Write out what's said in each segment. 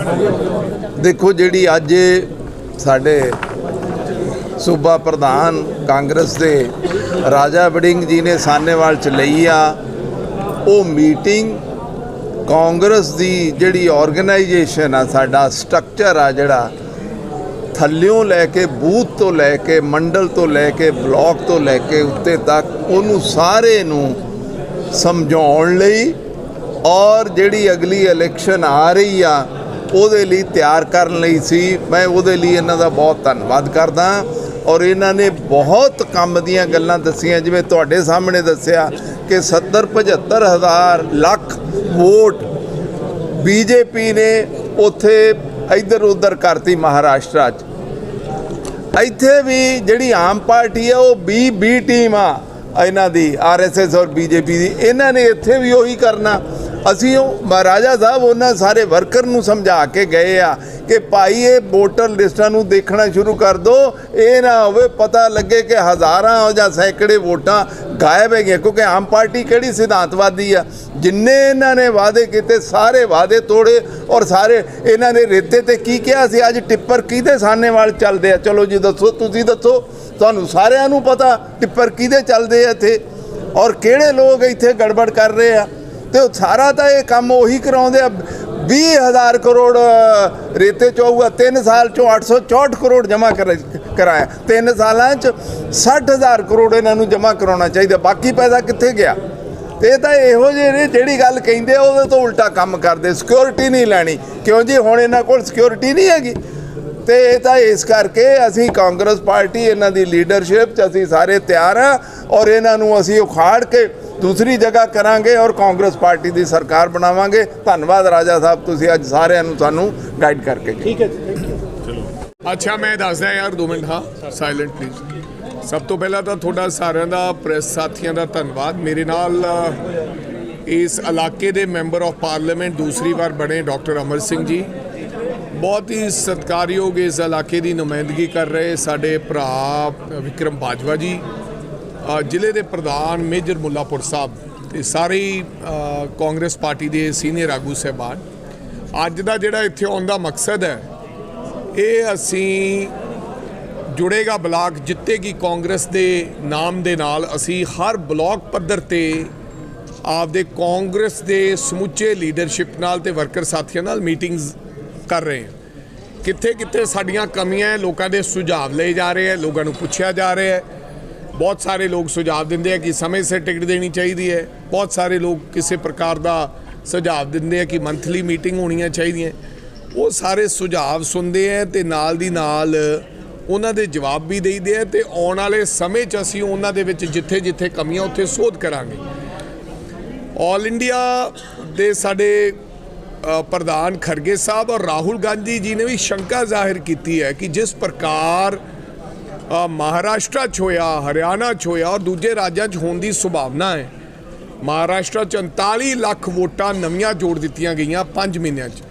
ਦੇਖੋ ਜਿਹੜੀ ਅੱਜ ਸਾਡੇ ਸੂਬਾ ਪ੍ਰਧਾਨ ਕਾਂਗਰਸ ਦੇ ਰਾਜਾ ਵੜਿੰਗ ਜੀ ਨੇ ਸਾਨੇਵਾਲ ਚ ਲਈ ਆ, ਉਹ ਮੀਟਿੰਗ ਕਾਂਗਰਸ ਦੀ ਜਿਹੜੀ ਆਰਗੇਨਾਈਜੇਸ਼ਨ ਆ, ਸਾਡਾ ਸਟਰਕਚਰ ਆ ਜਿਹੜਾ, ਥੱਲਿਓਂ ਲੈ ਕੇ, ਬੂਥ ਤੋਂ ਲੈ ਕੇ, ਮੰਡਲ ਤੋਂ ਲੈ ਕੇ, ਬਲਾਕ ਤੋਂ ਲੈ ਕੇ ਉੱਤੇ ਤੱਕ ਉਹਨੂੰ ਸਾਰੇ ਨੂੰ ਸਮਝਾਉਣ ਲਈ ਔਰ ਜਿਹੜੀ ਅਗਲੀ ਇਲੈਕਸ਼ਨ ਆ ਰਹੀ ਆ ਉਹਦੇ ਲਈ ਤਿਆਰ ਕਰਨ ਲਈ ਸੀ। ਮੈਂ ਉਹਦੇ ਲਈ ਇਹਨਾਂ ਦਾ ਬਹੁਤ ਧੰਨਵਾਦ ਕਰਦਾ। ਔਰ ਇਹਨਾਂ ਨੇ ਬਹੁਤ ਕੰਮ ਦੀਆਂ ਗੱਲਾਂ ਦੱਸੀਆਂ। ਜਿਵੇਂ ਤੁਹਾਡੇ ਸਾਹਮਣੇ ਦੱਸਿਆ ਕਿ 70 75 ਹਜ਼ਾਰ ਲੱਖ ਵੋਟ ਬੀਜੇਪੀ ਨੇ ਉੱਥੇ ਇੱਧਰ ਉੱਧਰ ਕਰਤੀ ਮਹਾਰਾਸ਼ਟਰ 'ਚ। ਇੱਥੇ ਵੀ ਜਿਹੜੀ ਆਮ ਪਾਰਟੀ ਆ, ਉਹ ਬੀ ਬੀ ਟੀਮ ਆ, ਇਹਨਾਂ ਦੀ ਆਰਐਸਐਸ ਔਰ ਬੀਜੇਪੀ ਦੀ। ਇਹਨਾਂ ਨੇ ਇੱਥੇ ਵੀ ਉਹੀ ਕਰਨਾ। ਅਸੀਂ ਉਹ ਮਹਾਰਾਜਾ ਸਾਹਿਬ ਉਹਨਾਂ ਸਾਰੇ ਵਰਕਰ ਨੂੰ ਸਮਝਾ ਕੇ ਗਏ ਆ ਕਿ ਭਾਈ ਇਹ ਵੋਟਰ ਲਿਸਟਾਂ ਨੂੰ ਦੇਖਣਾ ਸ਼ੁਰੂ ਕਰ ਦਿਓ ਇਹ ਨਾ ਹੋਵੇ ਪਤਾ ਲੱਗੇ ਕਿ ਹਜ਼ਾਰਾਂ ਜਾਂ ਸੈਂਕੜੇ ਵੋਟਾਂ ਗਾਇਬ ਹੈਗੀਆਂ, ਕਿਉਂਕਿ ਆਮ ਪਾਰਟੀ ਕਿਹੜੀ ਸਿਧਾਂਤਵਾਦੀ ਆ? ਜਿੰਨੇ ਇਹਨਾਂ ਨੇ ਵਾਅਦੇ ਕੀਤੇ, ਸਾਰੇ ਵਾਅਦੇ ਤੋੜੇ ਔਰ ਸਾਰੇ ਇਹਨਾਂ ਨੇ ਰੇਤੇ ਤੇ ਕੀ ਕਿਹਾ ਸੀ? ਅੱਜ ਟਿੱਪਰ ਕਿਹਦੇ ਸਾਹਨੇਵਾਲ ਚੱਲਦੇ ਆ? ਚਲੋ ਜੀ, ਦੱਸੋ, ਤੁਸੀਂ ਦੱਸੋ। ਤੁਹਾਨੂੰ ਸਾਰਿਆਂ ਨੂੰ ਪਤਾ ਟਿੱਪਰ ਕਿਹਦੇ ਚੱਲਦੇ ਆ ਇੱਥੇ? ਔਰ ਕਿਹੜੇ ਲੋਕ ਇੱਥੇ ਗੜਬੜ ਕਰ ਰਹੇ ਆ? ਤੇ ਉਹ ਸਾਰਾ ਤਾਂ ਇਹ ਕੰਮ ਉਹੀ ਕਰਾਉਂਦੇ ਆ। 20000 ਕਰੋੜ ਰੇਤੇ ਚ ਹੋਊਗਾ 3 ਸਾਲ ਚੋਂ 864 ਕਰੋੜ ਜਮ੍ਹਾਂ ਕਰਾਇਆ। 3 ਸਾਲਾਂ ਚ 60000 ਕਰੋੜ ਇਹਨਾਂ ਨੂੰ ਜਮ੍ਹਾਂ ਕਰਾਉਣਾ ਚਾਹੀਦਾ। ਬਾਕੀ ਪੈਸਾ ਕਿੱਥੇ ਗਿਆ? ਤੇ ਇਹ ਤਾਂ ਇਹੋ ਜਿਹੇ ਨੇ ਜਿਹੜੀ ਗੱਲ ਕਹਿੰਦੇ ਉਹਦੇ ਤੋਂ ਉਲਟਾ ਕੰਮ ਕਰਦੇ। ਸਿਕਿਉਰਿਟੀ ਨਹੀਂ ਲੈਣੀ। ਕਿਉਂ ਜੀ? ਹੁਣ ਇਹਨਾਂ ਕੋਲ ਸਿਕਿਉਰਿਟੀ ਨਹੀਂ ਹੈਗੀ। ਤੇ ਇਹ ਤਾਂ ਇਸ ਕਰਕੇ ਅਸੀਂ ਕਾਂਗਰਸ ਪਾਰਟੀ, ਇਹਨਾਂ ਦੀ ਲੀਡਰਸ਼ਿਪ 'ਚ ਅਸੀਂ ਸਾਰੇ ਤਿਆਰ ਆ ਔਰ ਇਹਨਾਂ ਨੂੰ ਅਸੀਂ ਉਖਾੜ ਕੇ ਦੂਸਰੀ ਜਗ੍ਹਾ ਕਰਾਂਗੇ ਔਰ ਕਾਂਗਰਸ ਪਾਰਟੀ ਦੀ ਸਰਕਾਰ ਬਣਾਵਾਂਗੇ। ਧੰਨਵਾਦ ਰਾਜਾ ਸਾਹਿਬ ਤੁਸੀਂ ਅੱਜ ਸਾਰਿਆਂ ਨੂੰ ਸਾਨੂੰ ਗਾਈਡ ਕਰਕੇ ਗਏ। ਠੀਕ ਹੈ ਜੀ ਥੈਂਕ ਯੂ ਅੱਛਾ ਮੈਂ ਦੱਸਦਾ ਯਾਰ 2 ਮਿੰਟ ਹਾਂ ਸਾਇਲੈਂਟ ਪਲੀਜ਼ ਸਭ ਤੋਂ ਪਹਿਲਾਂ ਤਾਂ ਤੁਹਾਡਾ ਸਾਰਿਆਂ ਦਾ ਪ੍ਰੈਸ ਸਾਥੀਆਂ ਦਾ ਧੰਨਵਾਦ। ਮੇਰੇ ਨਾਲ ਇਸ ਇਲਾਕੇ ਦੇ ਮੈਂਬਰ ਆਫ ਪਾਰਲੀਮੈਂਟ ਦੂਸਰੀ ਵਾਰ ਬਣੇ ਡਾਕਟਰ ਅਮਰ ਸਿੰਘ ਜੀ। ਬਹੁਤ ਹੀ ਸਤਿਕਾਰਯੋਗ ਇਸ ਇਲਾਕੇ ਦੀ ਨੁਮਾਇੰਦਗੀ ਕਰ ਰਹੇ ਸਾਡੇ ਭਰਾ ਵਿਕਰਮ ਬਾਜਵਾ ਜੀ। ਜ਼ਿਲ੍ਹੇ ਦੇ ਪ੍ਰਧਾਨ ਮੇਜਰ ਮੁੱਲਾਪੁਰ ਸਾਹਿਬ ਤੇ ਸਾਰੇ ਹੀ, ਕਾਂਗਰਸ ਪਾਰਟੀ ਦੇ ਸੀਨੀਅਰ ਆਗੂ ਸਹਿਬਾਨ ਅੱਜ ਦਾ ਜਿਹੜਾ ਇੱਥੇ ਆਉਣ ਦਾ ਮਕਸਦ ਹੈ ਇਹ ਅਸੀਂ ਜੁੜੇਗਾ ਬਲਾਕ ਜਿੱਤੇਗੀ ਕਾਂਗਰਸ ਦੇ ਨਾਮ ਦੇ ਨਾਲ ਅਸੀਂ ਹਰ ਬਲਾਕ ਪੱਧਰ ਤੇ ਆਪਦੇ ਕਾਂਗਰਸ ਦੇ ਸਮੁੱਚੇ ਲੀਡਰਸ਼ਿਪ ਨਾਲ ਤੇ ਵਰਕਰ ਸਾਥੀਆਂ ਨਾਲ ਮੀਟਿੰਗਸ ਕਰ ਰਹੇ ਹਾਂ। ਕਿੱਥੇ ਕਿੱਥੇ ਸਾਡੀਆਂ ਕਮੀਆਂ ਲੋਕਾਂ ਦੇ ਸੁਝਾਅ ਲਏ ਜਾ ਰਹੇ ਹੈ ਲੋਕਾਂ ਨੂੰ ਪੁੱਛਿਆ ਜਾ ਰਿਹਾ ਹੈ ਬਹੁਤ ਸਾਰੇ ਲੋਕ ਸੁਝਾਅ ਦਿੰਦੇ ਆ ਕਿ ਸਮੇਂ ਸਿਰ ਟਿਕਟ ਦੇਣੀ ਚਾਹੀਦੀ ਹੈ। ਬਹੁਤ ਸਾਰੇ ਲੋਕ ਕਿਸੇ ਪ੍ਰਕਾਰ ਦਾ ਸੁਝਾਅ ਦਿੰਦੇ ਆ ਕਿ ਮੰਥਲੀ ਮੀਟਿੰਗ ਹੋਣੀਆਂ ਚਾਹੀਦੀਆਂ। ਉਹ ਸਾਰੇ ਸੁਝਾਅ ਸੁਣਦੇ ਆ ਤੇ ਨਾਲ ਦੀ ਨਾਲ ਉਹਨਾਂ ਦੇ ਜਵਾਬ ਵੀ ਦੇਈਦੇ ਆ ਤੇ ਆਉਣ ਵਾਲੇ ਸਮੇਂ 'ਚ ਅਸੀਂ ਉਹਨਾਂ ਦੇ ਵਿੱਚ ਜਿੱਥੇ ਜਿੱਥੇ ਕਮੀਆਂ ਉੱਥੇ ਸੋਧ ਕਰਾਂਗੇ। ਆਲ ਇੰਡੀਆ ਦੇ ਸਾਡੇ ਪ੍ਰਧਾਨ ਖਰਗੇ ਸਾਹਿਬ ਔਰ ਰਾਹੁਲ ਗਾਂਧੀ ਜੀ ਨੇ ਵੀ ਸ਼ੰਕਾ ਜ਼ਾਹਿਰ ਕੀਤੀ ਹੈ ਕਿ ਜਿਸ ਪ੍ਰਕਾਰ ਮਹਾਰਾਸ਼ਟਰ 'ਚ ਹੋਇਆ ਹਰਿਆਣਾ 'ਚ ਹੋਇਆ ਔਰ ਦੂਜੇ ਰਾਜਾਂ 'ਚ ਹੋਣ ਦੀ ਸੰਭਾਵਨਾ ਹੈ। ਮਹਾਰਾਸ਼ਟਰ 'ਚ 39 ਲੱਖ ਵੋਟਾਂ ਨਵੀਆਂ ਜੋੜ ਦਿੱਤੀਆਂ ਗਈਆਂ 5 ਮਹੀਨਿਆਂ 'ਚ।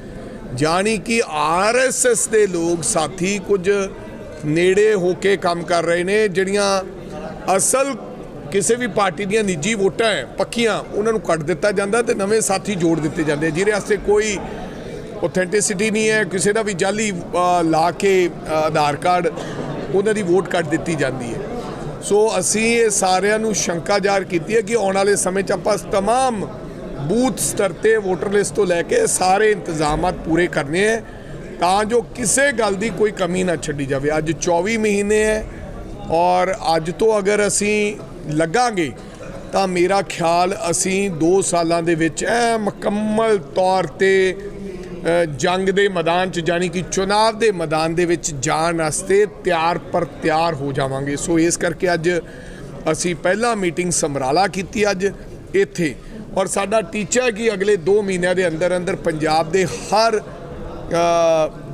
ਜਾਣੀ ਕਿ ਆਰਐਸਐਸ ਦੇ ਲੋਕ ਸਾਥੀ ਕੁਝ ਨੇੜੇ ਹੋ ਕੇ ਕੰਮ ਕਰ ਰਹੇ ਨੇ ਜਿਹੜੀਆਂ ਅਸਲ ਕਿਸੇ ਵੀ ਪਾਰਟੀ ਦੀਆਂ ਨਿੱਜੀ ਵੋਟਾਂ ਹੈ ਪੱਕੀਆਂ ਉਹਨਾਂ ਨੂੰ ਕੱਟ ਦਿੱਤਾ ਜਾਂਦਾ ਤੇ ਨਵੇਂ ਸਾਥੀ ਜੋੜ ਦਿੱਤੇ ਜਾਂਦੇ ਜਿਹਦੇ ਵਾਸਤੇ ਕੋਈ ਆਥੈਂਟਿਸਿਟੀ ਨਹੀਂ ਹੈ ਕਿਸੇ ਦਾ ਵੀ ਜਾਲੀ ਅ, ਲਾ ਕੇ ਆਧਾਰ ਕਾਰਡ ਉਹਨਾਂ ਦੀ ਵੋਟ ਕੱਟ ਦਿੱਤੀ ਜਾਂਦੀ ਹੈ ਸੋ ਅਸੀਂ ਇਹ ਸਾਰਿਆਂ ਨੂੰ ਸ਼ੰਕਾ ਜ਼ਾਹਰ ਕੀਤੀ ਹੈ ਕਿ ਆਉਣ ਵਾਲੇ ਸਮੇਂ 'ਚ ਆਪਾਂ तमाम ਬੂਥ ਸਤਰ ਤੇ ਵੋਟਰ ਲਿਸਟ ਤੋਂ ਲੈ ਕੇ ਸਾਰੇ ਇੰਤਜ਼ਾਮਾਤ ਪੂਰੇ ਕਰਨੇ ਹੈ ਤਾਂ ਜੋ ਕਿਸੇ ਗੱਲ ਦੀ ਕੋਈ ਕਮੀ ਨਾ ਛੱਡੀ ਜਾਵੇ ਅੱਜ 24 ਮਹੀਨੇ ਹੈ ਔਰ ਅੱਜ ਤੋਂ ਅਗਰ ਅਸੀਂ ਲੱਗਾਂਗੇ ਤਾਂ ਮੇਰਾ ਖਿਆਲ ਅਸੀਂ 2 ਸਾਲਾਂ ਦੇ ਵਿੱਚ ਐ ਮੁਕੰਮਲ ਤੌਰ ਤੇ ਅ, ਜੰਗ ਦੇ ਮੈਦਾਨ 'ਚ ਜਾਨੀ ਕਿ ਚੁਣਾਵ ਦੇ ਮੈਦਾਨ ਦੇ ਵਿੱਚ ਜਾਣ ਵਾਸਤੇ ਤਿਆਰ ਪਰ ਤਿਆਰ ਹੋ ਜਾਵਾਂਗੇ। ਸੋ ਇਸ ਕਰਕੇ ਅੱਜ ਅਸੀਂ ਪਹਿਲਾ ਮੀਟਿੰਗ ਸਮਰਾਲਾ ਕੀਤੀ ਅੱਜ ਇੱਥੇ। ਔਰ ਸਾਡਾ ਟੀਚਾ ਹੈ ਕਿ ਅਗਲੇ 2 ਮਹੀਨਿਆਂ ਦੇ ਅੰਦਰ ਅੰਦਰ ਪੰਜਾਬ ਦੇ ਹਰ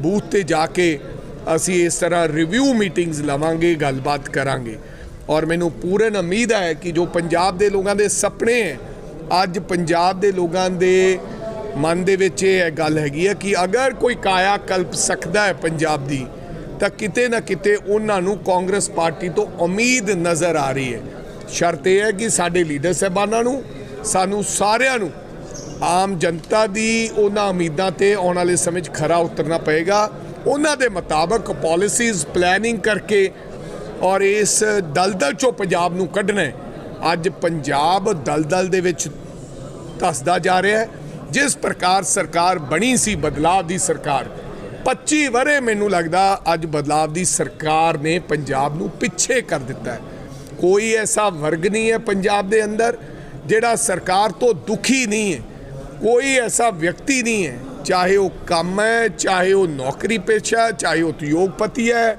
ਬੂਥ ਤੇ ਜਾ ਕੇ ਅਸੀਂ ਇਸ ਤਰ੍ਹਾਂ ਰਿਵਿਊ ਮੀਟਿੰਗਸ ਲਵਾਂਗੇ, ਗੱਲਬਾਤ ਕਰਾਂਗੇ। ਔਰ ਮੈਨੂੰ ਪੂਰਨ ਉਮੀਦ ਹੈ ਕਿ ਜੋ ਪੰਜਾਬ ਦੇ ਲੋਕਾਂ ਦੇ ਸੁਪਨੇ ਹੈ, ਅੱਜ ਪੰਜਾਬ ਦੇ ਲੋਕਾਂ ਦੇ ਮਨ ਦੇ ਵਿੱਚ ਇਹ ਗੱਲ ਹੈਗੀ ਹੈ ਕਿ ਅਗਰ ਕੋਈ ਕਾਇਆ ਕਲਪ ਸਕਦਾ ਹੈ ਪੰਜਾਬ ਦੀ, ਤਾਂ ਕਿਤੇ ਨਾ ਕਿਤੇ ਉਹਨਾਂ ਨੂੰ ਕਾਂਗਰਸ ਪਾਰਟੀ ਤੋਂ ਉਮੀਦ ਨਜ਼ਰ ਆ ਰਹੀ ਹੈ। ਸ਼ਰਤ ਇਹ ਹੈ ਕਿ ਸਾਡੇ ਲੀਡਰ ਸਾਹਿਬਾਨਾਂ ਨੂੰ, ਸਾਨੂੰ ਸਾਰਿਆਂ ਨੂੰ ਆਮ ਜਨਤਾ ਦੀ ਉਹਨਾਂ ਉਮੀਦਾਂ ਤੇ ਆਉਣ ਵਾਲੇ ਸਮੇਂ 'ਚ ਖਰਾ ਉਤਰਨਾ ਪਏਗਾ। ਉਹਨਾਂ ਦੇ ਮੁਤਾਬਕ ਪਾਲਿਸੀਜ਼ ਪਲੈਨਿੰਗ ਕਰਕੇ ਔਰ ਇਸ ਦਲਦਲ ਚੋਂ ਪੰਜਾਬ ਨੂੰ ਕੱਢਣਾ ਅੱਜ ਪੰਜਾਬ ਦਲਦਲ ਦੇ ਵਿੱਚ ਧੱਸਦਾ ਜਾ ਰਿਹਾ ਹੈ। ਜਿਸ ਪ੍ਰਕਾਰ ਸਰਕਾਰ ਬਣੀ ਸੀ ਬਦਲਾਅ ਦੀ ਸਰਕਾਰ 25 ਵਰੇ ਮੈਨੂੰ ਲੱਗਦਾ ਅੱਜ ਬਦਲਾਅ ਦੀ ਸਰਕਾਰ ਨੇ ਪੰਜਾਬ ਨੂੰ ਪਿੱਛੇ ਕਰ ਦਿੱਤਾ ਹੈ। ਕੋਈ ਐਸਾ ਵਰਗ ਨਹੀਂ ਹੈ ਪੰਜਾਬ ਦੇ ਅੰਦਰ ਜਿਹੜਾ ਸਰਕਾਰ ਤੋਂ ਦੁਖੀ ਨਹੀਂ ਹੈ। ਕੋਈ ਐਸਾ ਵਿਅਕਤੀ ਨਹੀਂ ਹੈ, ਚਾਹੇ ਉਹ ਕੰਮ ਹੈ, ਚਾਹੇ ਉਹ ਨੌਕਰੀ ਪੇਸ਼ਾ ਚਾਹੇ ਉਹ ਉਦਯੋਗਪਤੀ ਹੈ,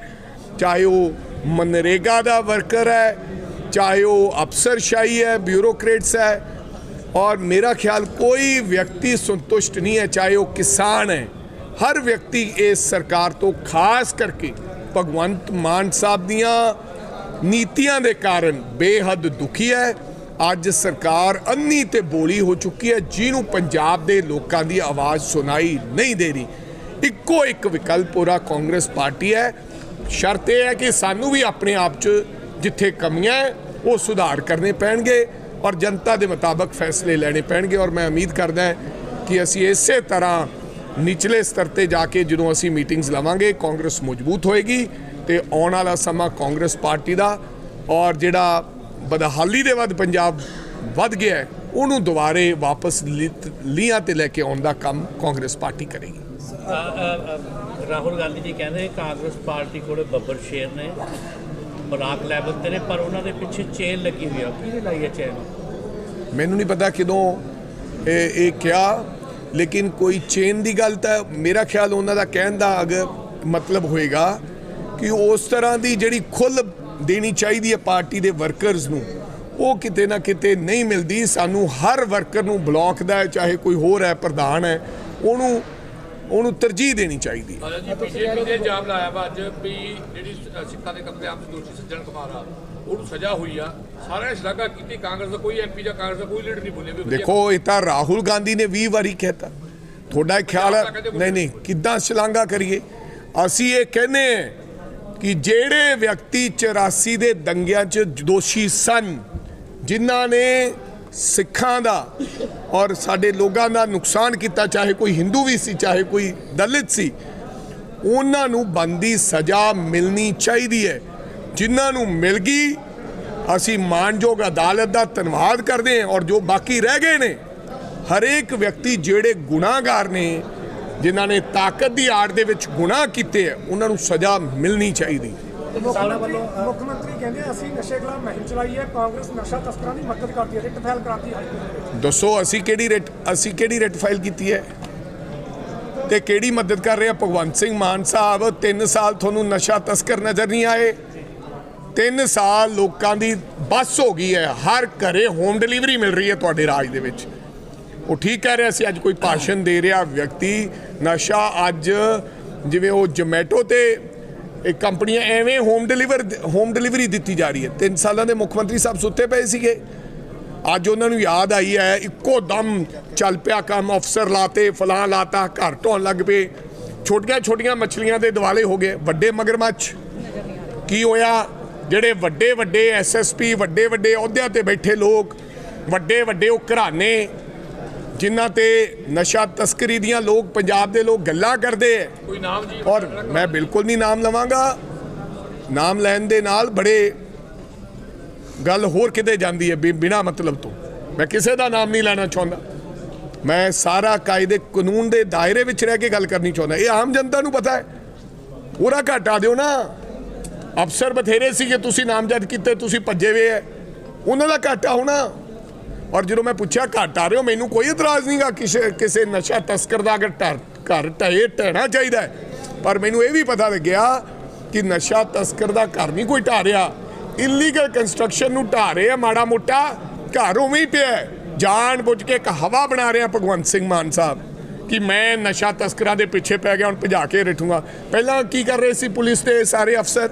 ਚਾਹੇ ਉਹ ਮਨਰੇਗਾ ਦਾ ਵਰਕਰ ਹੈ, ਚਾਹੇ ਉਹ ਅਫਸਰਸ਼ਾਹੀ ਹੈ, ਬਿਊਰੋਕਰੇਟਸ ਹੈ ਔਰ ਮੇਰਾ ਖਿਆਲ ਕੋਈ ਵਿਅਕਤੀ ਸੰਤੁਸ਼ਟ ਨਹੀਂ ਹੈ ਚਾਹੇ ਉਹ ਕਿਸਾਨ ਹੈ ਹਰ ਵਿਅਕਤੀ ਇਸ ਸਰਕਾਰ ਤੋਂ ਖਾਸ ਕਰਕੇ ਭਗਵੰਤ ਮਾਨ ਸਾਹਿਬ ਦੀਆਂ ਨੀਤੀਆਂ ਦੇ ਕਾਰਨ ਬੇਹੱਦ ਦੁਖੀ ਹੈ ਅੱਜ ਸਰਕਾਰ ਅੰਨੀ ਤੇ ਬੋਲੀ ਹੋ ਚੁੱਕੀ ਹੈ ਜਿਹਨੂੰ ਪੰਜਾਬ ਦੇ ਲੋਕਾਂ ਦੀ ਆਵਾਜ਼ ਸੁਣਾਈ ਨਹੀਂ ਦੇ ਰਹੀ ਇੱਕੋ ਇੱਕ ਵਿਕਲਪ ਉਹਦਾ ਕਾਂਗਰਸ ਪਾਰਟੀ ਹੈ ਸ਼ਰਤ ਇਹ ਹੈ ਕਿ ਸਾਨੂੰ ਵੀ ਆਪਣੇ ਆਪ 'ਚ ਜਿੱਥੇ ਕਮੀਆਂ ਹੈ ਉਹ ਸੁਧਾਰ ਕਰਨੇ ਪੈਣਗੇ ਔਰ ਜਨਤਾ ਦੇ ਮੁਤਾਬਕ ਫੈਸਲੇ ਲੈਣੇ ਪੈਣਗੇ। ਔਰ ਮੈਂ ਉਮੀਦ ਕਰਦਾ ਕਿ ਅਸੀਂ ਇਸੇ ਤਰ੍ਹਾਂ ਨਿਚਲੇ ਸਤਰ ਤੇ ਜਾ ਕੇ ਜਦੋਂ ਅਸੀਂ ਮੀਟਿੰਗਸ ਲਵਾਂਗੇ, ਕਾਂਗਰਸ ਮਜ਼ਬੂਤ ਹੋਏਗੀ ਤੇ ਆਉਣ ਵਾਲਾ ਸਮਾਂ ਕਾਂਗਰਸ ਪਾਰਟੀ ਦਾ ਔਰ ਜਿਹੜਾ ਬਦਹਾਲੀ ਦੇ ਵੱਧ ਪੰਜਾਬ ਵੱਧ ਗਿਆ ਉਹਨੂੰ ਦੁਬਾਰੇ ਵਾਪਸ ਲਿਤ- ਲੀਹਾਂ ਤੇ ਲੈ ਕੇ ਆਉਣ ਦਾ ਕੰਮ ਕਾਂਗਰਸ ਪਾਰਟੀ ਕਰੇਗੀ। ਰਾਹੁਲ ਗਾਂਧੀ ਜੀ ਕਹਿੰਦੇ ਕਾਂਗਰਸ ਪਾਰਟੀ ਕੋਲੇ ਬੱਬਰ ਸ਼ੇਰ ਨੇ। ਬਲਾਕ ਲੈਵਲ ਤੇ ਨੇ, ਪਰ ਉਹਨਾਂ ਦੇ ਪਿੱਛੇ ਚੇਨ ਲੱਗੀ ਹੋਈ ਆ। ਕਿਹਨੇ ਲਾਈ ਹੈ ਚੇਨ? ਮੈਨੂੰ ਨਹੀਂ ਪਤਾ ਕਿਦੋਂ ਇਹ ਇਹ ਕਿਹਾ, ਲੇਕਿਨ ਕੋਈ ਚੇਨ ਦੀ ਗੱਲ ਤਾਂ ਮੇਰਾ ਖਿਆਲ ਉਹਨਾਂ ਦਾ ਕਹਿਣ ਦਾ ਅਗ ਮਤਲਬ ਹੋਏਗਾ ਕਿ ਉਸ ਤਰ੍ਹਾਂ ਦੀ ਜਿਹੜੀ ਖੁੱਲ ਦੇਣੀ ਚਾਹੀਦੀ ਹੈ ਪਾਰਟੀ ਦੇ ਵਰਕਰਸ ਨੂੰ, ਉਹ ਕਿਤੇ ਨਾ ਕਿਤੇ ਨਹੀਂ ਮਿਲਦੀ। ਸਾਨੂੰ ਹਰ ਵਰਕਰ ਨੂੰ ਬਲਾਕ ਦਾ ਚਾਹੇ ਕੋਈ ਹੋਰ ਹੈ, ਪ੍ਰਧਾਨ ਹੈ, ਉਹਨੂੰ ਉਹਨੂੰ ਤਰਜੀਹ ਦੇਣੀ ਚਾਹੀਦੀ ਹੈ। ਜੀ ਬੀਜੇਪੀ ਨੇ ਇਲਜ਼ਾਮ ਲਾਇਆ ਵਾ ਅੱਜ ਵੀ ਜਿਹੜੀ ਸਿੱਖਾਂ ਦੇ ਕਤਲੇਆਮ ਦੇ ਦੋਸ਼ੀ ਸੱਜਣ ਕੁਮਾਰ ਆ ਉਹਨੂੰ ਸਜ਼ਾ ਹੋਈ ਆ। ਸਾਰਿਆਂ ਨੇ ਸ਼ਲਾਘਾ ਕੀਤੀ ਕਾਂਗਰਸ ਦਾ ਕੋਈ ਐਮਪੀ ਜਾਂ ਕਾਂਗਰਸ ਦਾ ਕੋਈ ਲੀਡਰ ਨਹੀਂ ਵਧੀਆ ਦੇਖੋ ਇਹ ਤਾਂ ਰਾਹੁਲ ਗਾਂਧੀ ਨੇ 20 ਵਾਰੀ ਕਹਿਤਾ। ਤੁਹਾਡਾ ਖਿਆਲ ਨਹੀਂ ਨਹੀਂ ਕਿੱਦਾਂ ਸ਼ਲਾਘਾ ਕਰੀਏ? ਅਸੀਂ ਇਹ ਕਹਿੰਦੇ ਹਾਂ ਕਿ ਜਿਹੜੇ ਵਿਅਕਤੀ 84 ਦੇ ਦੰਗਿਆਂ 'ਚ ਦੋਸ਼ੀ ਸਨ ਜਿਨ੍ਹਾਂ ਨੇ ਸਿੱਖਾਂ ਦਾ ਔਰ ਸਾਡੇ ਲੋਕਾਂ ਦਾ ਨੁਕਸਾਨ ਕੀਤਾ, ਚਾਹੇ ਕੋਈ ਹਿੰਦੂ ਵੀ ਸੀ, ਚਾਹੇ ਕੋਈ ਦਲਿਤ ਸੀ, ਉਹਨਾਂ ਨੂੰ ਬੰਦੀ ਸਜ਼ਾ ਮਿਲਣੀ ਚਾਹੀਦੀ ਹੈ। ਜਿਨ੍ਹਾਂ ਨੂੰ ਮਿਲ ਗਈ, ਅਸੀਂ ਮਾਨਯੋਗ ਅਦਾਲਤ ਦਾ ਧੰਨਵਾਦ ਕਰਦੇ ਹਾਂ ਔਰ ਜੋ ਬਾਕੀ ਰਹਿ ਗਏ ਨੇ, ਹਰੇਕ ਵਿਅਕਤੀ ਜਿਹੜੇ ਗੁਨਾਹਗਾਰ ਨੇ, ਜਿਨ੍ਹਾਂ ਨੇ ਤਾਕਤ ਦੀ ਆੜ ਦੇ ਵਿੱਚ ਗੁਨਾਹ ਕੀਤੇ ਹੈ, ਉਹਨਾਂ ਨੂੰ ਸਜ਼ਾ ਮਿਲਣੀ ਚਾਹੀਦੀ। ਮੁੱਖ ਮੰਤਰੀ ਮੁੱਖ ਮੰਤਰੀ ਕਹਿੰਦੇ ਅਸੀਂ ਨਸ਼ੇ ਖਿਲਾਫ ਮੁਹਿੰਮ ਚਲਾਈ ਹੈ ਕਾਂਗਰਸ ਨਸ਼ਾ ਤਸਕਰਾਂ ਦੀ ਮਦਦ ਕਰਦੀ ਹੈ ਰਿਟ ਫਾਈਲ ਕਰਾਤੀ ਹਾਈ ਕੋਰਟ ਦੇ ਵਿੱਚ ਦੱਸੋ ਅਸੀਂ ਕਿਹੜੀ ਰਿਟ ਅਸੀਂ ਕਿਹੜੀ ਰਿਟ ਫਾਈਲ ਕੀਤੀ ਹੈ? ਤੇ ਕਿਹੜੀ ਮਦਦ ਕਰ ਰਿਹਾ ਭਗਵੰਤ ਸਿੰਘ ਮਾਨ ਸਾਹਿਬ 3 ਸਾਲ ਤੁਹਾਨੂੰ ਨਸ਼ਾ ਤਸਕਰ ਨਜ਼ਰ ਨਹੀਂ ਆਏ। 3 ਸਾਲ ਲੋਕਾਂ ਦੀ ਬੱਸ ਹੋ ਗਈ ਹੈ ਹਰ ਘਰੇ ਹੋਮ ਡਿਲੀਵਰੀ ਮਿਲ ਰਹੀ ਹੈ ਤੁਹਾਡੇ ਰਾਜ ਦੇ ਵਿੱਚ। ਉਹ ਠੀਕ ਕਹਿ ਰਿਹਾ ਸੀ ਅੱਜ ਕੋਈ ਭਾਸ਼ਣ ਦੇ ਰਿਹਾ ਵਿਅਕਤੀ। ਨਸ਼ਾ ਅੱਜ ਜਿਵੇਂ ਉਹ ਜੋਮੈਟੋ ਤੇ ਇਹ ਕੰਪਨੀਆਂ ਐਵੇਂ ਹੋਮ ਡਿਲੀਵਰ ਹੋਮ ਡਿਲੀਵਰੀ ਦਿੱਤੀ ਜਾ ਰਹੀ ਹੈ। ਤਿੰਨ ਸਾਲਾਂ ਦੇ ਮੁੱਖ ਮੰਤਰੀ ਸਾਹਿਬ ਸੁੱਤੇ ਪਏ ਸੀਗੇ। ਅੱਜ ਉਹਨਾਂ ਨੂੰ ਯਾਦ ਆਈ ਹੈ, ਇੱਕੋ ਦਮ ਚੱਲ ਪਿਆ ਕੰਮ, ਅਫਸਰ ਲਾਤੇ, ਫਲਾਂ ਲਾਤਾ, ਘਰ ਢੋਣ ਲੱਗ ਪਏ। ਛੋਟੀਆਂ ਛੋਟੀਆਂ ਮੱਛਲੀਆਂ ਦੇ ਦਿਵਾਲੇ ਹੋ ਗਏ, ਵੱਡੇ ਮਗਰਮੱਛ। ਕੀ ਹੋਇਆ? ਜਿਹੜੇ ਵੱਡੇ ਵੱਡੇ ਐਸਐਸਪੀ ਵੱਡੇ ਵੱਡੇ ਅਹੁਦਿਆਂ ਤੇ ਬੈਠੇ ਲੋਕ, ਵੱਡੇ ਵੱਡੇ ਉਹ ਘਰਾਣੇ ਜਿਨ੍ਹਾਂ ਤੇ ਨਸ਼ਾ ਤਸਕਰੀ ਦੀਆਂ ਲੋਕ ਪੰਜਾਬ ਦੇ ਲੋਕ ਗੱਲਾਂ ਕਰਦੇ ਐ। ਕੋਈ ਨਾਮ ਜੀ? ਔਰ ਮੈਂ ਬਿਲਕੁਲ ਨਹੀਂ ਨਾਮ ਲਵਾਂਗਾ। ਨਾਮ ਲੈਣ ਦੇ ਨਾਲ ਬੜੇ ਗੱਲ ਹੋਰ ਕਿਤੇ ਜਾਂਦੀ ਹੈ ਬਿਨਾ ਮਤਲਬ ਤੋਂ। ਮੈਂ ਕਿਸੇ ਦਾ ਨਾਮ ਨਹੀਂ ਲੈਣਾ ਚਾਹੁੰਦਾ। ਮੈਂ ਸਾਰਾ ਕਾਇਦੇ ਕਾਨੂੰਨ ਦੇ ਦਾਇਰੇ ਵਿੱਚ ਰਹਿ ਕੇ ਗੱਲ ਕਰਨੀ ਚਾਹੁੰਦਾ। ਇਹ ਆਮ ਜਨਤਾ ਨੂੰ ਪਤਾ ਹੈ ਉਹਦਾ ਘਟਾ ਦਿਓ ਨਾ। ਅਫਸਰ ਬਥੇਰੇ ਸੀਗੇ ਤੁਸੀਂ ਨਾਮਜ਼ਦ ਕੀਤੇ ਤੁਸੀਂ ਭੱਜੇ ਵੇ ਹੈ ਉਹਨਾਂ ਦਾ ਘਾਟਾ ਹੋਣਾ। ਔਰ ਜਦੋਂ ਮੈਂ ਪੁੱਛਿਆ, ਘੱਟ ਆ ਰਹੇ ਹੋ ਮੈਨੂੰ ਕੋਈ ਇਤਰਾਜ਼ ਨਹੀਂਗਾ ਕਿਸੇ ਕਿਸੇ ਨਸ਼ਾ ਤਸਕਰ ਦਾ, ਅਗਰ ਘਰ ਢਏ ਢਹਿਣਾ ਚਾਹੀਦਾ ਪਰ ਮੈਨੂੰ ਇਹ ਵੀ ਪਤਾ ਲੱਗਿਆ ਕਿ ਨਸ਼ਾ ਤਸਕਰ ਦਾ ਘਰ ਨਹੀਂ ਕੋਈ ਢਾ ਰਿਹਾ ਇਲੀਗਲ ਕੰਸਟਰਕਸ਼ਨ ਨੂੰ ਢਾ ਰਹੇ ਆ ਮਾੜਾ ਮੋਟਾ। ਘਰ ਉਵੇਂ ਹੀ ਪਿਆ ਜਾਣ ਬੁੱਝ ਕੇ ਇੱਕ ਹਵਾ ਬਣਾ ਰਿਹਾ ਭਗਵੰਤ ਸਿੰਘ ਮਾਨ ਸਾਹਿਬ ਕਿ ਮੈਂ ਨਸ਼ਾ ਤਸਕਰਾਂ ਦੇ ਪਿੱਛੇ ਪੈ ਗਿਆ, ਹੁਣ ਭਜਾ ਕੇ ਰਠੂੰਗਾ। ਪਹਿਲਾਂ ਕੀ ਕਰ ਰਹੇ ਸੀ ਪੁਲਿਸ ਦੇ ਸਾਰੇ ਅਫਸਰ?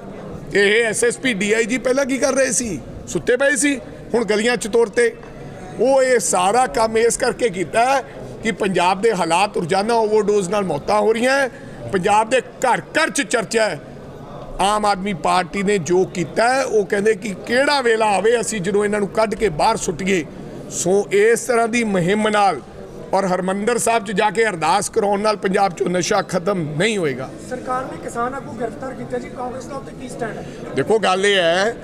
ਇਹ ਐਸਐਸਪੀ ਡੀਆਈਜੀ ਪਹਿਲਾਂ ਕੀ ਕਰ ਰਹੇ ਸੀ? ਸੁੱਤੇ ਪਏ ਸੀ। ਹੁਣ ਗਲੀਆਂ ਚ ਤੋਰਤੇ। ਉਹ ਇਹ ਸਾਰਾ ਕੰਮ ਇਸ ਕਰਕੇ ਕੀਤਾ ਹੈ ਕਿ ਪੰਜਾਬ ਦੇ ਹਾਲਾਤ ਰੋਜ਼ਾਨਾ ਓਵਰਡੋਜ਼ ਨਾਲ ਮੌਤਾਂ ਹੋ ਰਹੀਆਂ। ਪੰਜਾਬ ਦੇ ਘਰ ਘਰ ਚ ਚਰਚਾ ਹੈ। ਆਮ ਆਦਮੀ ਪਾਰਟੀ ਨੇ ਜੋ ਕੀਤਾ ਉਹ ਕਹਿੰਦੇ ਕਿ ਕਿਹੜਾ ਵੇਲਾ ਆਵੇ ਅਸੀਂ ਜਦੋਂ ਇਹਨਾਂ ਨੂੰ ਕੱਢ ਕੇ ਬਾਹਰ ਸੁੱਟੀਏ। ਸੋ ਇਸ ਤਰ੍ਹਾਂ ਦੀ ਮੁਹਿੰਮ ਨਾਲ ਔਰ ਹਰਮੰਦਰ ਸਾਹਿਬ 'ਚ ਜਾ ਕੇ ਅਰਦਾਸ ਕਰਾਉਣ ਨਾਲ ਪੰਜਾਬ 'ਚੋਂ ਨਸ਼ਾ ਖਤਮ ਨਹੀਂ ਹੋਏਗਾ। ਸਰਕਾਰ ਨੇ ਕਿਸਾਨ ਆਗੂ ਗ੍ਰਿਫਤਾਰ ਕੀਤਾ ਜੀ ਕਾਂਗਰਸ ਦਾ ਉੱਤੇ ਕੀ ਸਟੈਂਡ ਹੈ? ਦੇਖੋ ਗੱਲ ਇਹ ਹੈ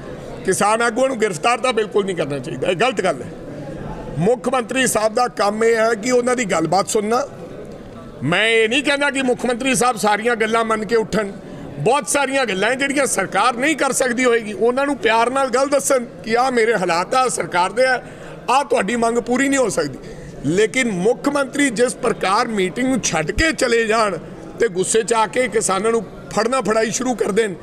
ਕਿਸਾਨ ਆਗੂਆਂ ਨੂੰ ਗ੍ਰਿਫਤਾਰ ਤਾਂ ਬਿਲਕੁਲ ਨਹੀਂ ਕਰਨਾ ਚਾਹੀਦਾ ਇਹ ਗਲਤ ਗੱਲ ਹੈ। ਮੁੱਖ ਮੰਤਰੀ ਸਾਹਿਬ ਦਾ ਕੰਮ ਇਹ ਹੈ ਕਿ ਉਹਨਾਂ ਦੀ ਗੱਲਬਾਤ ਸੁਣਨਾ। ਮੈਂ ਇਹ ਨਹੀਂ ਕਹਿੰਦਾ ਕਿ ਮੁੱਖ ਮੰਤਰੀ ਸਾਹਿਬ ਸਾਰੀਆਂ ਗੱਲਾਂ ਮੰਨ ਕੇ ਉੱਠਣ। ਬਹੁਤ ਸਾਰੀਆਂ ਗੱਲਾਂ ਜਿਹੜੀਆਂ ਸਰਕਾਰ ਨਹੀਂ ਕਰ ਸਕਦੀ ਹੋਏਗੀ, ਉਹਨਾਂ ਨੂੰ ਪਿਆਰ ਨਾਲ ਗੱਲ ਦੱਸਣ ਕਿ ਆ ਮੇਰੇ ਹਾਲਾਤ ਆ, ਸਰਕਾਰ ਦੇ ਆ ਆ ਤੁਹਾਡੀ ਮੰਗ ਪੂਰੀ ਨਹੀਂ ਹੋ ਸਕਦੀ। ਲੇਕਿਨ ਮੁੱਖ ਮੰਤਰੀ ਜਿਸ ਪ੍ਰਕਾਰ ਮੀਟਿੰਗ ਨੂੰ ਛੱਡ ਕੇ ਚਲੇ ਜਾਣ ਤੇ ਗੁੱਸੇ 'ਚ ਆ ਕੇ ਕਿਸਾਨਾਂ ਨੂੰ ਫੜਨਾ ਫੜਾਈ ਸ਼ੁਰੂ ਕਰ ਦੇਣ,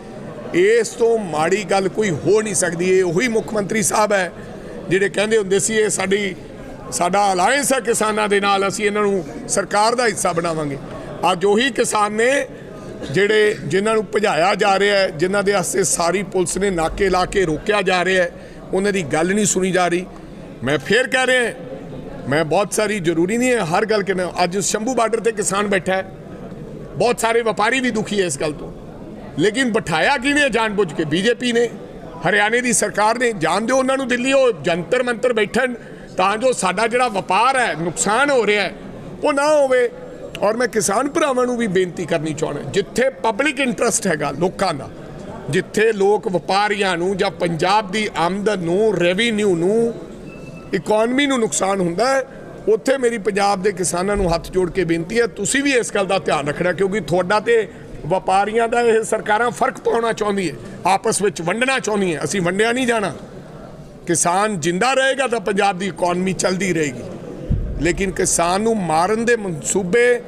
ਇਸ ਤੋਂ ਮਾੜੀ ਗੱਲ ਕੋਈ ਹੋ ਨਹੀਂ ਸਕਦੀ, ਇਹ ਉਹੀ ਮੁੱਖ ਮੰਤਰੀ ਸਾਹਿਬ ਹੈ। ਜਿਹੜੇ ਕਹਿੰਦੇ ਹੁੰਦੇ ਸੀ, ਇਹ ਸਾਡੀ, ਸਾਡਾ ਅਲਾਇੰਸ ਹੈ ਕਿਸਾਨਾਂ ਦੇ ਨਾਲ, ਅਸੀਂ ਇਹਨਾਂ ਨੂੰ ਸਰਕਾਰ ਦਾ ਹਿੱਸਾ ਬਣਾਵਾਂਗੇ। ਅੱਜ ਉਹੀ ਕਿਸਾਨ ਨੇ ਜਿਹੜੇ, ਜਿਨ੍ਹਾਂ ਨੂੰ ਭਜਾਇਆ ਜਾ ਰਿਹਾ ਹੈ, ਜਿਨ੍ਹਾਂ ਦੇ ਵਾਸਤੇ ਸਾਰੀ ਪੁਲਿਸ ਨੇ ਨਾਕੇ ਲਾ ਕੇ ਰੋਕਿਆ ਜਾ ਰਿਹਾ ਹੈ, ਉਹਨਾਂ ਦੀ ਗੱਲ ਨਹੀਂ ਸੁਣੀ ਜਾ ਰਹੀ। ਮੈਂ ਫੇਰ ਕਹਿ ਰਿਹਾ ਮੈਂ ਬਹੁਤ ਸਾਰੀ ਜ਼ਰੂਰੀ ਨਹੀਂ ਹੈ, ਹਰ ਗੱਲ ਕਹਿਣਾ, ਅੱਜ ਸ਼ੰਭੂ ਬਾਰਡਰ ਤੇ ਕਿਸਾਨ ਬੈਠਾ ਹੈ। ਬਹੁਤ ਸਾਰੇ ਵਪਾਰੀ ਵੀ ਦੁਖੀ ਹੈ ਇਸ ਗੱਲ ਤੋਂ। ਲੇਕਿਨ ਬਿਠਾਇਆ ਕਿਹਨੇ ਜਾਣਬੁੱਝ ਕੇ? ਬੀਜੇਪੀ ਨੇ। ਹਰਿਆਣੇ ਦੀ ਸਰਕਾਰ ਨੇ, ਜਾਣ ਦਿਓ ਉਹਨਾਂ ਨੂੰ ਦਿੱਲੀ, ਉਹ ਜੰਤਰ ਮੰਤਰ ਬੈਠਣ, ਤਾਂ ਜੋ ਸਾਡਾ ਜਿਹੜਾ ਵਪਾਰ ਹੈ, ਨੁਕਸਾਨ ਹੋ ਰਿਹਾ ਹੈ, ਉਹ ਨਾ ਹੋਵੇ। ਔਰ ਮੈਂ ਕਿਸਾਨ ਭਰਾਵਾਂ ਨੂੰ ਵੀ ਬੇਨਤੀ ਕਰਨੀ ਚਾਹੁੰਦਾ ਜਿੱਥੇ ਪਬਲਿਕ ਇੰਟਰਸਟ ਹੈਗਾ ਲੋਕਾਂ ਦਾ, ਜਿੱਥੇ ਲੋਕ ਵਪਾਰੀਆਂ ਨੂੰ ਜਾਂ ਪੰਜਾਬ ਦੀ ਆਮਦਨ ਨੂੰ ਰੈਵਨਿਊ ਨੂੰ ਇਕਨੋਮੀ ਨੂੰ ਨੁਕਸਾਨ ਹੁੰਦਾ ਹੈ, ਉੱਥੇ ਮੇਰੀ ਪੰਜਾਬ ਦੇ ਕਿਸਾਨਾਂ ਨੂੰ ਹੱਥ ਜੋੜ ਕੇ ਬੇਨਤੀ ਹੈ, ਤੁਸੀਂ ਵੀ ਇਸ ਗੱਲ ਦਾ ਧਿਆਨ ਰੱਖਣਾ, ਕਿਉਂਕਿ ਤੁਹਾਡਾ ਤੇ ਵਪਾਰੀਆਂ ਦਾ ਇਹ ਸਰਕਾਰਾਂ ਫ਼ਰਕ ਪਾਉਣਾ ਚਾਹੁੰਦੀ ਹੈ ਆਪਸ ਵਿੱਚ ਵੰਡਣਾ ਚਾਹੁੰਦੀ ਹੈ ਅਸੀਂ ਵੰਡਿਆ ਨਹੀਂ ਜਾਣਾ। ਕਿਸਾਨ ਜਿੰਦਾ ਰਹੇਗਾ ਤਾਂ ਪੰਜਾਬ ਦੀ ਇਕਨੋਮੀ ਚੱਲਦੀ ਰਹੇਗੀ। ਲੇਕਿਨ ਕਿਸਾਨ ਨੂੰ ਮਾਰਨ ਦੇ ਮਨਸੂਬੇ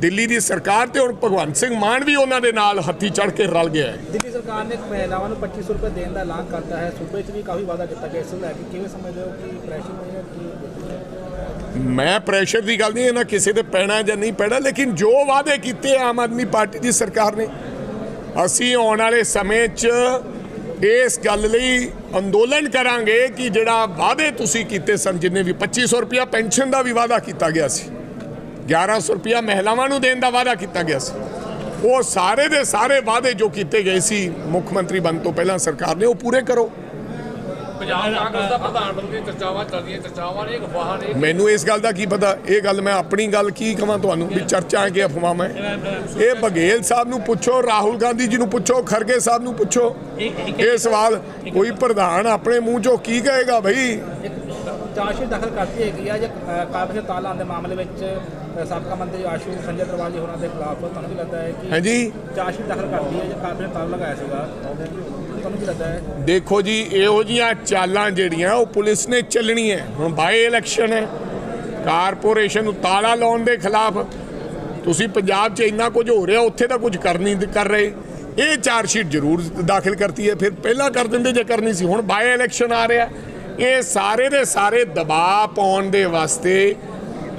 ਦਿੱਲੀ ਦੀ ਸਰਕਾਰ ਤੇ ਹੁਣ ਭਗਵੰਤ ਸਿੰਘ ਮਾਨ ਵੀ ਉਹਨਾਂ ਦੇ ਨਾਲ ਹੱਥੀ ਚੜ ਕੇ ਰਲ ਗਿਆ ਹੈ ਦਿੱਲੀ ਸਰਕਾਰ ਨੇ ਮਹਿਲਾਵਾਂ ਨੂੰ 2500 ਰੁਪਏ ਦੇਣ ਦਾ ਐਲਾਨ ਕਰਤਾ ਹੈ। ਸੂਬੇ 'ਚ ਵੀ ਕਾਫੀ ਵਾਅਦਾ ਕੀਤਾ ਗਿਆ। ਇਸ ਨੂੰ ਲੈ ਕੇ ਕਿਵੇਂ ਸਮਝਦੇ ਹੋ? ਕਿ ਪ੍ਰੈਸ਼ਰ ਕਿ ਮੈਂ ਪ੍ਰੈਸ਼ਰ ਦੀ ਗੱਲ ਨਹੀਂ ਇਹਨਾਂ ਕਿਸੇ ਤੇ ਪੈਣਾ ਜਾਂ ਨਹੀਂ ਪੈਣਾ ਲੇਕਿਨ ਜੋ ਵਾਅਦੇ ਕੀਤੇ ਆਮ ਆਦਮੀ ਪਾਰਟੀ ਦੀ ਸਰਕਾਰ ਨੇ ਅਸੀਂ ਆਉਣ ਵਾਲੇ ਸਮੇਂ 'ਚ ਇਸ ਗੱਲ ਲਈ ਅੰਦੋਲਨ ਕਰਾਂਗੇ ਕਿ ਜਿਹੜਾ ਵਾਅਦੇ ਤੁਸੀਂ ਕੀਤੇ ਸਨ ਜਿੰਨੇ ਵੀ 2500 ਰੁਪਿਆ ਪੈਨਸ਼ਨ ਦਾ ਵੀ ਵਾਅਦਾ ਕੀਤਾ ਗਿਆ ਸੀ। 1100 ਰੁਪਿਆ ਮਹਿਲਾਵਾਂ ਨੂੰ ਦੇਣ ਦਾ ਵਾਅਦਾ ਕੀਤਾ ਗਿਆ ਸੀ। ਉਹ ਸਾਰੇ ਦੇ ਸਾਰੇ ਵਾਅਦੇ ਜੋ ਕੀਤੇ ਗਏ ਸੀ ਮੁੱਖ ਮੰਤਰੀ ਬਣ ਤੋਂ ਪਹਿਲਾਂ ਸਰਕਾਰ ਨੇ ਉਹ ਪੂਰੇ ਕਰੋ। ਪੰਜਾਬ ਕਾਂਗਰਸ ਦਾ ਪ੍ਰਧਾਨ ਮੰਤਰੀ ਦੀਆਂ ਚਰਚਾਵਾਂ ਚੱਲਦੀਆਂ ਚਰਚਾਵਾਂ ਨੇ ਅਫਵਾਹਾਂ ਨੇ। ਮੈਨੂੰ ਇਸ ਗੱਲ ਦਾ ਕੀ ਪਤਾ? ਇਹ ਗੱਲ ਮੈਂ ਆਪਣੀ ਗੱਲ ਕੀ ਕਵਾਂ ਤੁਹਾਨੂੰ? ਵੀ ਚਰਚਾ ਹੈ ਕਿ ਅਫਵਾਹਾਂ ਹੈ ਇਹ ਬਘੇਲ ਸਾਹਿਬ ਨੂੰ ਪੁੱਛੋ ਰਾਹੁਲ ਗਾਂਧੀ ਜੀ ਨੂੰ ਪੁੱਛੋ ਖਰਗੇ ਸਾਹਿਬ ਨੂੰ ਪੁੱਛੋ। ਇਹ ਸਵਾਲ ਕੋਈ ਪ੍ਰਧਾਨ ਆਪਣੇ ਮੂੰਹ ਚੋਂ ਕੀ ਕਹੇਗਾ ਭਈ ਚਾਰਜਸ਼ੀਟ ਦਾਖਲ ਕਰਤੀ ਹੈਗੀ ਆ ਜਾਂ ਕਾਬਿਲ ਤਾਲਾਨ ਦੇ ਮਾਮਲੇ ਵਿੱਚ ਸਾਬਕਾ ਮੰਤਰੀ ਆਸ਼ੂ ਸੰਜੇ ਤਰਵਾਲ ਜੀ ਹੋਰਾਂ ਦੇ ਖਿਲਾਫ ਤੁਹਾਨੂੰ ਕੀ ਲੱਗਦਾ ਹੈ ਕਿ ਹਾਂਜੀ। ਚਾਰਜਸ਼ੀਟ ਦਾਖਲ ਕਰਤੀ ਹੈ ਜਾਂ ਕਾਬਿਲ ਤਾਲਾ ਲਗਾਇਆ ਸੀਗਾ ਤੁਹਾਨੂੰ ਕੀ ਲੱਗਦਾ ਹੈ? ਦੇਖੋ ਜੀ ਇਹੋ ਜੀਆਂ ਚਾਲਾਂ ਜਿਹੜੀਆਂ ਉਹ ਪੁਲਿਸ ਨੇ ਚੱਲਣੀ ਹੈ। ਹੁਣ ਬਾਈ ਇਲੈਕਸ਼ਨ ਹੈ। ਕਾਰਪੋਰੇਸ਼ਨ ਨੂੰ ਤਾਲਾ ਲਾਉਣ ਦੇ ਖਿਲਾਫ ਤੁਸੀਂ ਪੰਜਾਬ 'ਚ ਇੰਨਾ ਕੁਝ ਹੋ ਰਿਹਾ ਉੱਥੇ ਤਾਂ ਕੁਝ ਕਰ ਨਹੀਂ ਕਰ ਰਹੇ। ਇਹ ਚਾਰ ਸ਼ੀਟ ਜ਼ਰੂਰ ਦਾਖਲ ਕਰਤੀ ਹੈ। ਫਿਰ ਪਹਿਲਾਂ ਕਰ ਦਿੰਦੇ ਜੇ ਕਰਨੀ ਸੀ ਹੁਣ ਬਾਈ ਇਲੈਕਸ਼ਨ ਆ ਰਿਹਾ। ਇਹ ਸਾਰੇ ਦੇ ਸਾਰੇ ਦਬਾਅ ਪਾਉਣ ਦੇ ਵਾਸਤੇ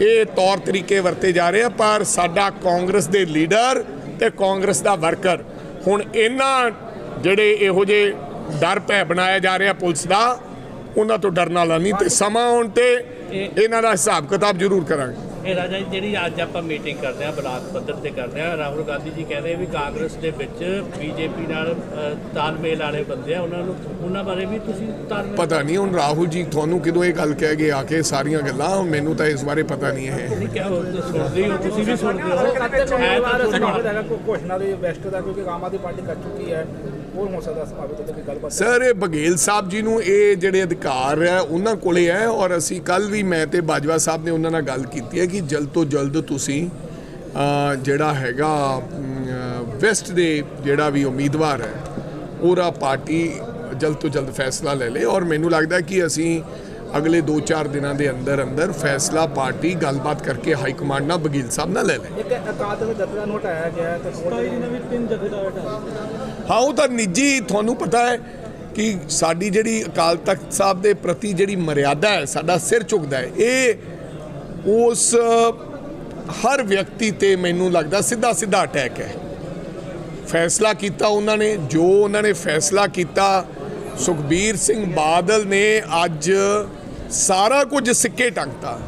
ਇਹ ਤੌਰ ਤਰੀਕੇ ਵਰਤੇ ਜਾ ਰਹੇ ਆ ਪਰ ਸਾਡਾ ਕਾਂਗਰਸ ਦੇ ਲੀਡਰ ਤੇ ਕਾਂਗਰਸ ਦਾ ਵਰਕਰ ਹੁਣ ਇਹਨਾਂ ਜਿਹੜੇ ਇਹੋ ਜਿਹੇ ਡਰ ਭੈ ਬਣਾਇਆ ਜਾ ਰਿਹਾ ਪੁਲਿਸ ਦਾ ਉਹਨਾਂ ਤੋਂ ਡਰਨ ਵਾਲਾ ਨਹੀਂ ਤੇ ਸਮਾਂ ਆਉਣ ਤੇ ਇਹਨਾਂ ਦਾ ਹਿਸਾਬ ਕਿਤਾਬ ਜ਼ਰੂਰ ਕਰਾਂਗੇ। ਇਹ ਰਾਜਾ ਜੀ ਜਿਹੜੀ ਅੱਜ ਆਪਾਂ ਮੀਟਿੰਗ ਕਰਦੇ ਆ ਬਲਾਕ ਪੱਧਰ ਤੇ ਕਰਦੇ ਆ ਰਾਹੁਲ ਗਾਂਧੀ ਜੀ ਕਹਿੰਦੇ ਵੀ ਕਾਂਗਰਸ ਦੇ ਵਿੱਚ ਬੀਜੇਪੀ ਨਾਲ ਤਾਲਮੇਲ ਵਾਲੇ ਬੰਦੇ ਆ ਉਹਨਾਂ ਨੂੰ ਉਹਨਾਂ ਬਾਰੇ ਵੀ ਤੁਸੀਂ ਤਾਲਮੇਲ ਪਤਾ ਨਹੀਂ ਹੁਣ ਰਾਹੁਲ ਜੀ ਤੁਹਾਨੂੰ ਕਿਦੋਂ ਇਹ ਗੱਲ ਕਹਿ ਗਏ ਆ ਕੇ ਸਾਰੀਆਂ ਗੱਲਾਂ ਮੈਨੂੰ ਤਾਂ ਇਸ ਬਾਰੇ ਪਤਾ ਨਹੀਂ ਹੈ ਸੁਣਦੇ ਹੀ ਤੁਸੀਂ ਵੀ ਸੁਣਦੇ ਹੋ। ਘੋਸ਼ਣਾ ਦੇ ਵੈਸਟ ਦਾ ਕਿਉਂਕਿ ਆਮ ਆਦਮੀ ਪਾਰਟੀ ਕਰ ਚੁੱਕੀ ਹੈ। ਉਹ ਹੋ ਸਕਦਾ ਸੰਭਾਵਿਤ ਉਹਦੇ ਕੋਈ ਗੱਲਬਾਤ ਸਰ ਇਹ ਬਘੇਲ ਸਾਹਿਬ ਜੀ ਨੂੰ ਇਹ ਜਿਹੜੇ ਅਧਿਕਾਰ ਹੈ ਉਹਨਾਂ ਕੋਲੇ ਹੈ ਔਰ ਅਸੀਂ ਕੱਲ ਵੀ ਮੈਂ ਤੇ ਬਾਜਵਾ ਸਾਹਿਬ ਨੇ ਉਹਨਾਂ ਨਾਲ ਗੱਲ ਕੀਤੀ ਹੈ ਕਿ ਜਲਦ ਤੋਂ ਜਲਦ ਤੁਸੀਂ ਜਿਹੜਾ ਹੈਗਾ ਵੈਸਟ ਦੇ ਜਿਹੜਾ ਵੀ ਉਮੀਦਵਾਰ ਹੈ ਉਹਦਾ ਪਾਰਟੀ ਜਲਦ ਤੋਂ ਜਲਦ ਫੈਸਲਾ ਲੈ ਲੇ ਔਰ ਮੈਨੂੰ ਲੱਗਦਾ ਕਿ ਅਸੀਂ ਅਗਲੇ 2-4 ਦਿਨਾਂ ਦੇ ਅੰਦਰ ਅੰਦਰ ਫੈਸਲਾ ਪਾਰਟੀ ਗੱਲਬਾਤ ਕਰਕੇ ਹਾਈ ਕਮਾਂਡ ਨਾਲ ਬਘੇਲ ਸਾਹਿਬ ਨਾਲ ਲੈ ਲੇ। ਇੱਕ ਤਖਤ ਜਥੇਦਾਰ ਨੂੰ ਹਟਾਇਆ ਗਿਆ ਹੈ ਤੇ ਹੋਰ ਵੀ ਤਿੰਨ ਜਥੇਦਾਰ ਹਟਾਏ। ਹਾਂ, ਉਹ ਤਾਂ ਨਿੱਜੀ ਤੁਹਾਨੂੰ ਪਤਾ ਹੈ ਕਿ ਸਾਡੀ ਜਿਹੜੀ ਅਕਾਲ ਤਖਤ ਸਾਹਿਬ ਦੇ ਪ੍ਰਤੀ ਜਿਹੜੀ ਮਰਿਆਦਾ ਹੈ, ਸਾਡਾ ਸਿਰ ਝੁਕਦਾ ਹੈ। ਇਹ ਉਸ, ਹਰ ਵਿਅਕਤੀ ਤੇ ਮੈਨੂੰ ਲੱਗਦਾ ਸਿੱਧਾ ਸਿੱਧਾ ਅਟੈਕ ਹੈ। ਫੈਸਲਾ ਕੀਤਾ ਉਹਨਾਂ ਨੇ, ਜੋ ਉਹਨਾਂ ਨੇ ਫੈਸਲਾ ਕੀਤਾ, ਸੁਖਬੀਰ ਸਿੰਘ ਬਾਦਲ ਨੇ ਅੱਜ ਸਾਰਾ ਕੁਝ ਸਿੱਕੇ ਟੰਗਤਾ।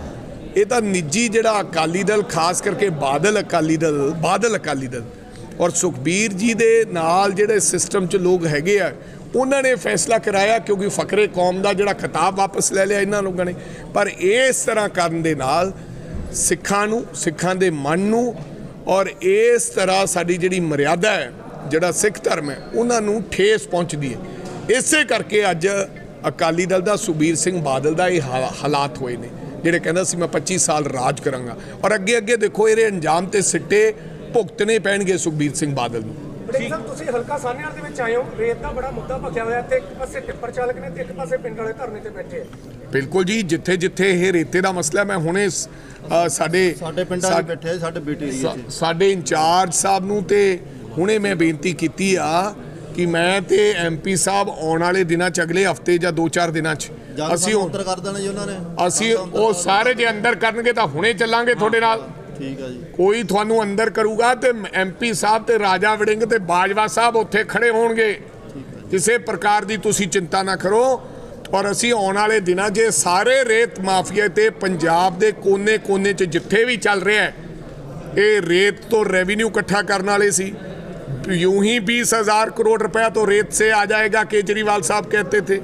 ਇਹ ਤਾਂ ਨਿੱਜੀ ਜਿਹੜਾ ਅਕਾਲੀ ਦਲ, ਖਾਸ ਕਰਕੇ ਬਾਦਲ ਅਕਾਲੀ ਦਲ, ਬਾਦਲ ਅਕਾਲੀ ਦਲ ਔਰ ਸੁਖਬੀਰ ਜੀ ਦੇ ਨਾਲ ਜਿਹੜੇ ਸਿਸਟਮ 'ਚ ਲੋਕ ਹੈਗੇ ਆ, ਉਹਨਾਂ ਨੇ ਫੈਸਲਾ ਕਰਾਇਆ ਕਿਉਂਕਿ ਫਕਰੇ ਕੌਮ ਦਾ ਜਿਹੜਾ ਖਿਤਾਬ ਵਾਪਸ ਲੈ ਲਿਆ ਇਹਨਾਂ ਲੋਕਾਂ ਨੇ। ਪਰ ਇਸ ਤਰ੍ਹਾਂ ਕਰਨ ਦੇ ਨਾਲ ਸਿੱਖਾਂ ਨੂੰ, ਸਿੱਖਾਂ ਦੇ ਮਨ ਨੂੰ ਔਰ ਇਸ ਤਰ੍ਹਾਂ ਸਾਡੀ ਜਿਹੜੀ ਮਰਿਆਦਾ ਹੈ, ਜਿਹੜਾ ਸਿੱਖ ਧਰਮ ਹੈ, ਉਹਨਾਂ ਨੂੰ ਠੇਸ ਪਹੁੰਚਦੀ ਹੈ। ਇਸੇ ਕਰਕੇ ਅੱਜ ਅਕਾਲੀ ਦਲ ਦਾ ਸੁਬੀਰ ਸਿੰਘ ਬਾਦਲ ਦਾ ਇਹ ਹਾਲਾਤ ਹੋਏ ਨੇ, ਜਿਹੜੇ ਕਹਿੰਦਾ ਸੀ ਮੈਂ 25 ਸਾਲ ਰਾਜ ਕਰਾਂਗਾ। ਔਰ ਅੱਗੇ ਅੱਗੇ ਦੇਖੋ, ਇਹਦੇ ਅੰਜਾਮ ਤੇ ਸਿੱਟੇ ਭੁਗਤਣੇ ਪੈਣਗੇ ਸੁਖਬੀਰ ਸਿੰਘ ਬਾਦਲ ਨੂੰ। ਬੜੇ ਸਾਹਿਬ ਤੁਸੀਂ ਹਲਕਾ ਸਾਹਨੇਵਾਲ ਦੇ ਵਿੱਚ ਆਏ ਹੋ। ਰੇਤ ਦਾ ਬੜਾ ਮੁੱਦਾ ਭਖਿਆ ਹੋਇਆ ਤੇ ਇੱਕ ਪਾਸੇ ਟਿੱਪਰ ਚਾਲਕ ਨੇ ਤੇ ਇੱਕ ਪਾਸੇ ਪਿੰਡ ਵਾਲੇ ਧਰਨੇ ਤੇ ਬੈਠੇ ਆ। ਬਿਲਕੁਲ ਜੀ ਜਿੱਥੇ ਜਿੱਥੇ ਇਹ ਰੇਤੇ ਦਾ ਮਸਲਾ ਮੈਂ ਹੁਣੇ ਸਾਡੇ ਸਾਡੇ ਪਿੰਡਾਂ 'ਚ ਬੈਠੇ ਸਾਡੇ ਬੇਟੇ ਸਾਡੇ ਇੰਚਾਰਜ ਸਾਹਿਬ ਨੂੰ ਤੇ ਹੁਣੇ ਮੈਂ ਬੇਨਤੀ ਕੀਤੀ ਆ ਕਿ ਮੈਂ ਤੇ ਐਮਪੀ ਸਾਹਿਬ ਆਉਣ ਵਾਲੇ ਦਿਨਾਂ ਚ ਅਗਲੇ ਹਫ਼ਤੇ ਜਾਂ 2-4 ਦਿਨਾਂ ਚ ਅਸੀਂ ਉੱਤਰ ਕਰ ਦੇਣਾ ਜੀ ਉਹਨਾਂ ਨੇ। ਅਸੀਂ ਉਹ ਸਾਰੇ ਜੇ ਅੰਦਰ ਕਰਨਗੇ ਤਾਂ ਹੁਣੇ ਚੱਲਾਂਗੇ ਤੁਹਾਡੇ ਨਾਲ। ਠੀਕ ਆ ਜੀ ਕੋਈ ਤੁਹਾਨੂੰ ਅੰਦਰ ਕਰੂਗਾ ਤੇ ਐਮਪੀ ਸਾਹਿਬ ਤੇ ਰਾਜਾ ਵੜਿੰਗ ਤੇ ਬਾਜਵਾ ਸਾਹਿਬ ਉੱਥੇ ਖੜੇ ਹੋਣਗੇ ਕਿਸੇ ਪ੍ਰਕਾਰ ਦੀ ਤੁਸੀਂ ਚਿੰਤਾ ਨਾ ਕਰੋ ਔਰ ਅਸੀਂ ਆਉਣ ਵਾਲੇ ਦਿਨਾਂ 'ਚ ਇਹ ਸਾਰੇ ਰੇਤ ਮਾਫੀਆ ਤੇ ਪੰਜਾਬ ਦੇ ਕੋਨੇ-ਕੋਨੇ 'ਚ ਜਿੱਥੇ ਵੀ ਚੱਲ ਰਿਹਾ ਹੈ ਇਹ ਰੇਤ ਤੋਂ ਰੈਵਨਿਊ ਇਕੱਠਾ ਕਰਨ ਵਾਲੇ ਸੀ यूं ही बीस हजार करोड़ रुपया तो रेत से आ जाएगा केजरीवाल साहब कहते थे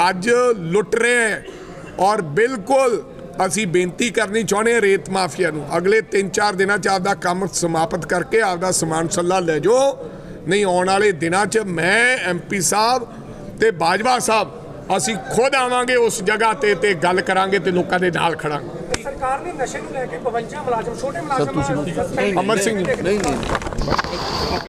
ਅੱਜ ਲੁੱਟ ਰਹੇ ਹੈ ਔਰ ਬਿਲਕੁਲ ਅਸੀਂ ਬੇਨਤੀ ਕਰਨੀ ਚਾਹੁੰਦੇ ਹਾਂ ਰੇਤ ਮਾਫੀਆ ਨੂੰ। ਅਗਲੇ 3-4 ਦਿਨਾਂ ਚ ਆਪਦਾ ਕੰਮ ਸਮਾਪਤ ਕਰਕੇ ਆਪਦਾ ਸਮਾਨ ਸੱਲਾ ਲੈ ਜਾਓ। ਨਹੀਂ ਆਉਣ ਵਾਲੇ ਦਿਨਾਂ ਚ ਮੈਂ ਐਮਪੀ ਸਾਹਿਬ ਤੇ ਬਾਜਵਾ ਸਾਹਿਬ ਅਸੀਂ ਖੁਦ ਆਵਾਂਗੇ ਉਸ ਜਗ੍ਹਾ ਤੇ ਤੇ ਗੱਲ ਕਰਾਂਗੇ ਤੇ ਲੋਕਾਂ ਦੇ ਨਾਲ ਖੜਾਂਗੇ। ਸਰਕਾਰ ਨੇ ਨਸ਼ੇ ਨੂੰ ਲੈ ਕੇ 52 ਮੁਲਾਜ਼ਮ ਛੋਟੇ ਮੁਲਾਜ਼ਮ ਅਮਰ ਸਿੰਘ। ਨਹੀਂ ਨਹੀਂ।